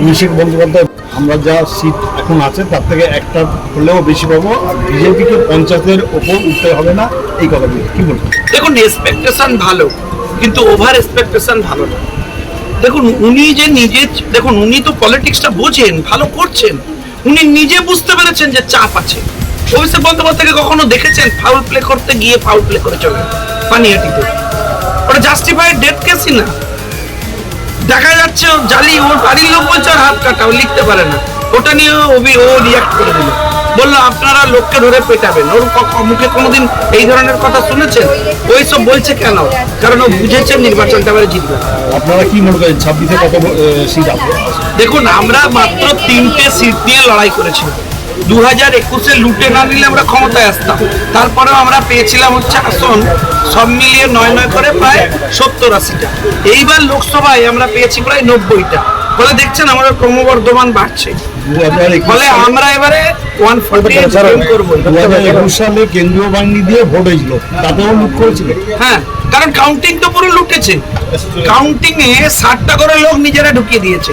অভিষেক বন্দ্যোপাধ্যায়, আমরা যা সিট এখন আছে, তার থেকে একটা হলেও বেশি পাবো, আর বিজেপিকে পঞ্চায়েতের ওপর উঠতে হবে না, এই কথা কি বলব? দেখুন এক্সপেকটেশন ভালো, কিন্তু ওভার এক্সপেকটেশন ভালো না। দেখুন, উনি যে নিজে, দেখুন, উনি তো পলিটিক্সটা বোঝেন, ভালো করছেন। উনি নিজে বুঝতে পেরেছেন যে চাপ আছে। অভিষেক বন্দ্যোপাধ্যায়কে কখনো দেখেছেন? ফাউল প্লে করতে গিয়ে ফাউল প্লে করে চলে পানিয়াটিতে। ওটা জাস্টিফাইড ডেথ কেসই না। দেখা যাচ্ছে ও জালি ওর বাড়ির লোক বলছে ওর হাত কাটা ও লিখতে পারে না। ওটা নিয়ে অভি ও রিয়াক্ট করে দিল। বলল আপনারা লোককে ধরে পেটাবেন। ওর মুখে কোনোদিন এই ধরনের কথা শুনেছেন? ওই সব বলছে কেন? কারণ ও বুঝেছে নির্বাচনটা এবারে জিতবে। আপনারা কি মনে করেন ছাব্বিশে কত সিট দেখুন আমরা মাত্র তিনটে সিট নিয়ে লড়াই করেছিলাম। দু হাজার একুশে লুটে না নিলে আমরা ক্ষমতায় আসতাম। তারপরেও আমরা পেয়েছিলাম হচ্ছে আসন। সব মিলিয়ে নয় নয় করে প্রায় সত্তর আশিটা। এইবার লোকসভায় আমরা পেয়েছি প্রায় নব্বইটা। ফলে দেখছেন আমাদের ক্রমবর্ধমান বাড়ছে। ফলে আমরা এবারে ওয়ান ফোর্টি করব দু হাজার একুশ সালে কেন্দ্রীয় বাহিনী দিয়ে ভোট হয়েছিল। তাতেও লুট করেছিল? হ্যাঁ কারণ কাউন্টিং তো পুরো লুটেছে। কাউন্টিং এ ষাটটা করে লোক নিজেরা ঢুকিয়ে দিয়েছে।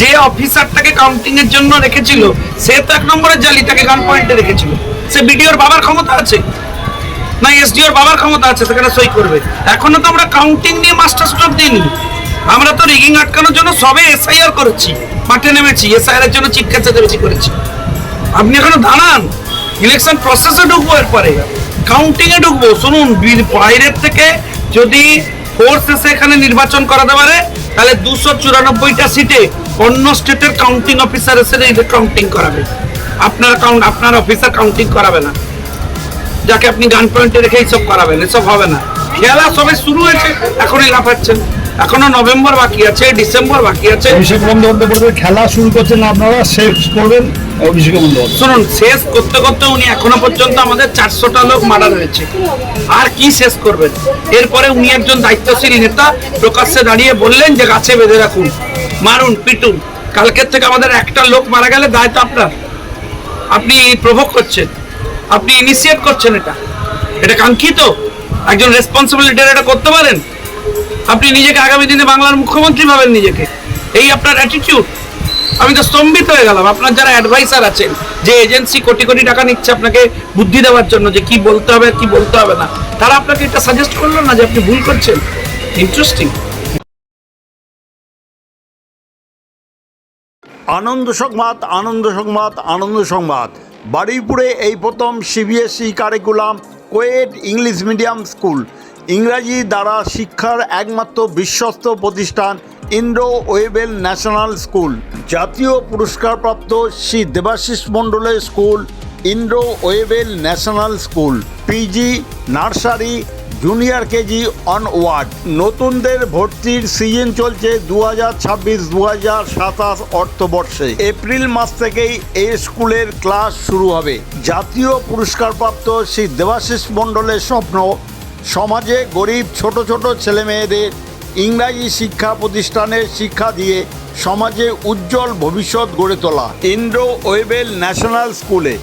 যে অফিসারটাকে কাউন্টিং এর জন্য রেখেছিল, সে তো এক নম্বরের জালি তাকে গান পয়েন্টে রেখেছিল। সে বিডিওর বাবার ক্ষমতা আছে। না এসডিওর বাবার ক্ষমতা আছে, সেখানে সই করবে। এখনও তো আমরা কাউন্টিং নিয়ে মাস্টার স্ট্রোক দিইনি। আমরা তো রিগিং আটকানোর জন্য সবে এসআইআর করেছি, মাঠে নেমেছি এসআইআর এর জন্য চিৎকার চেঁচামেচি করেছি। আপনি এখনও দাঁড়ান। ইলেকশন প্রসেসে ঢুকবো এরপরে। কাউন্টিং এ ঢুকবো। শুনুন বাইরের থেকে যদি ফোর্স এসে এখানে নির্বাচন করাতে পারে, তাহলে দুশো চুরানব্বইটা সিটে অন্য স্টেটের কাউন্টিং অফিসার এসে এদের কাউন্টিং করাবে। আপনার কাউন্ট আপনার অফিসার কাউন্টিং করাবে না। যাকে আপনি গান পয়েন্টে রেখে এইসব করাবেন এসব হবে না। খেলা সবে শুরু হয়েছে এখনই লাফাচ্ছেন। এখনও নভেম্বর বাকি আছে ডিসেম্বর বাকি আছে। অভিষেক বন্দ্যোপাধ্যায় খেলা শুরু করছেন আপনারা শেষ করবেন অভিষেক বন্দ্যোপাধ্যায়। শুনুন শেষ করতে করতে উনি এখনও পর্যন্ত আমাদের চারশোটা লোক মারা রয়েছে আর কি শেষ করবেন? এরপরে উনি একজন দায়িত্বশীল নেতা প্রকাশ্যে দাঁড়িয়ে বললেন যে গাছে বেঁধে রাখুন। মারুন, পিটুন। কালকের থেকে আমাদের একটা লোক মারা গেলে দায় তো আপনার। আপনি প্রভোগ করছেন। আপনি ইনিশিয়েট করছেন এটা। এটা কাঙ্ক্ষিত? একজন রেসপন্সিবল লিডার এটা করতে পারেন? আপনি নিজেকে আগামী দিনে বাংলার মুখ্যমন্ত্রী ভাবেন নিজেকে। এই আপনার অ্যাটিটিউড আমি তো স্তম্ভিত হয়ে গেলাম। আপনার যারা অ্যাডভাইসার আছেন, যে এজেন্সি কোটি কোটি টাকা নিচ্ছে আপনাকে বুদ্ধি দেওয়ার জন্য, যে কি বলতে হবে আর কি বলতে হবে না, তারা আপনাকে এটা সাজেস্ট করল না যে আপনি ভুল করছেন? ইন্টারেস্টিং আনন্দ সংবাদ আনন্দ সংবাদ আনন্দ সংবাদ। বারুইপুরে এই প্রথম CBSE curriculum coed English medium school ইংরাজি দ্বারা শিক্ষার একমাত্র বিশ্বস্ত প্রতিষ্ঠান ইন্ডো ওয়েবেল ন্যাশনাল স্কুল জাতীয় পুরস্কারপ্রাপ্ত শ্রী দেবাশিস মণ্ডলের school Indo Webel national school PG nursery junior KG onward নতুনদের ভর্তির সিজন চলছে দু হাজার ছাব্বিশ দু হাজার সাতাশ অর্থবর্ষে। এপ্রিল মাস থেকেই এই স্কুলের ক্লাস শুরু হবে। জাতীয় পুরস্কারপ্রাপ্ত শ্রী দেবাশিস মণ্ডলের স্বপ্ন, সমাজে গরিব ছোট ছোট ছেলেমেয়েদের ইংরাজি শিক্ষা প্রতিষ্ঠানের শিক্ষা দিয়ে সমাজে উজ্জ্বল ভবিষ্যৎ গড়ে তোলা। ইন্ডো ওয়েবেল ন্যাশনাল স্কুলে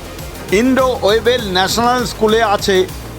ইন্ডো ওয়েবেল ন্যাশনাল স্কুলে আছে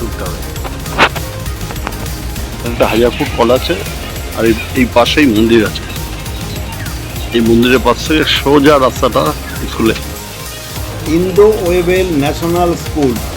ঢুকতে হবে। একটা হাজার ফুট কল আছে, আর এই- পাশেই মন্দির আছে। এই মন্দিরের পাশ থেকে সোজা রাস্তাটা স্কুলে ইন্দো ওয়েবেল ন্যাশনাল স্কুল।